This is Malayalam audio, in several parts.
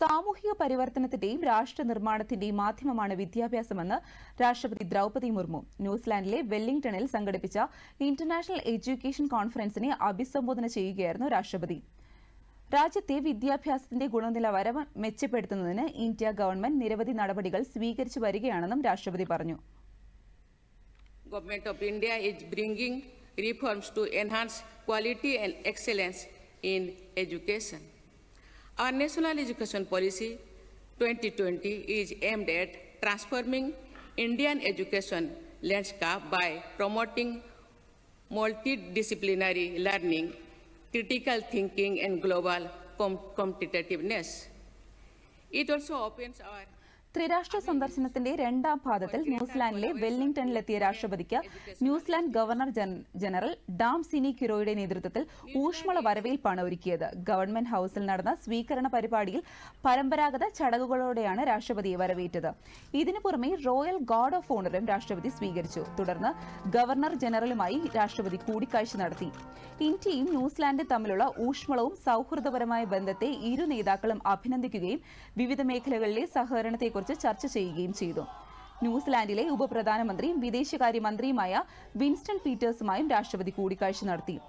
സാമൂഹിക പരിവർത്തനത്തിന്റെയും രാഷ്ട്ര നിർമ്മാണത്തിന്റെയും മാധ്യമമാണ് വിദ്യാഭ്യാസമെന്ന് രാഷ്ട്രപതി ദ്രൌപദി മുർമു ന്യൂസിലാൻഡിലെ വെല്ലിംഗ്ടണിൽ സംഘടിപ്പിച്ച ഇന്റർനാഷണൽ എഡ്യൂക്കേഷൻ കോൺഫറൻസിനെ അഭിസംബോധന ചെയ്യുകയായിരുന്നു രാഷ്ട്രപതി രാജ്യത്തെ വിദ്യാഭ്യാസത്തിന്റെ ഗുണനിലവാരം മെച്ചപ്പെടുത്തുന്നതിന് ഇന്ത്യ ഗവൺമെന്റ് നിരവധി നടപടികൾ സ്വീകരിച്ചു വരികയാണെന്നും രാഷ്ട്രപതി പറഞ്ഞു Government of India is bringing reforms to enhance quality and excellence in education. Our national education policy 2020 is aimed at transforming Indian education landscape by promoting multidisciplinary learning, critical thinking and global com- competitiveness. It also opens our ത്രിരാഷ്ട്ര സന്ദർശനത്തിന്റെ രണ്ടാം പാദത്തിൽ ന്യൂസിലാൻഡിലെ വെല്ലിംഗ്ടണിലെത്തിയ രാഷ്ട്രപതിക്ക് New Zealand governor general Dame Cindy കിറോയുടെ നേതൃത്വത്തിൽ ഊഷ്മള വരവേൽപ്പാണ് ഒരുക്കിയത്. ഗവൺമെന്റ് ഹൌസിൽ നടന്ന സ്വീകരണ പരിപാടിയിൽ പരമ്പരാഗത ചടങ്ങുകളോടെയാണ് രാഷ്ട്രപതിയെ വരവേറ്റത്. ഇതിനു പുറമെ റോയൽ ഗാർഡ് ഓഫ് ഓണറും രാഷ്ട്രപതി സ്വീകരിച്ചു. തുടർന്ന് ഗവർണർ ജനറലുമായി രാഷ്ട്രപതി കൂടിക്കാഴ്ച നടത്തി. ഇന്ത്യയും ന്യൂസിലാൻഡും തമ്മിലുള്ള ഊഷ്മളവും സൌഹൃദപരമായ ബന്ധത്തെ ഇരു നേതാക്കളും അഭിനന്ദിക്കുകയും വിവിധ മേഖലകളിലെ സഹകരണത്തെക്കുറിച്ച് ചർച്ച ചെയ്യുകയും ചെയ്തു. ന്യൂസിലാൻഡിലെ ഉപപ്രധാനമന്ത്രിയും വിദേശകാര്യമന്ത്രിയുമായ വിൻസ്റ്റൺ പീറ്റേഴ്സുമായും രാഷ്ട്രപതി കൂടിക്കാഴ്ച നടത്തി.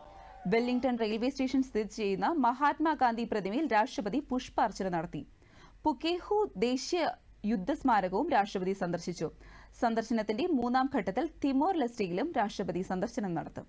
വെല്ലിംഗ്ടൺ റെയിൽവേ സ്റ്റേഷൻ സ്ഥിതി ചെയ്യുന്ന മഹാത്മാഗാന്ധി പ്രതിമയിൽ രാഷ്ട്രപതി പുഷ്പാർച്ചന നടത്തി. പുക്കേഹു ദേശീയ യുദ്ധസ്മാരകവും രാഷ്ട്രപതി സന്ദർശിച്ചു. സന്ദർശനത്തിന്റെ മൂന്നാം ഘട്ടത്തിൽ തിമോർ ലെസ്റ്റയിലും രാഷ്ട്രപതി സന്ദർശനം നടത്തും.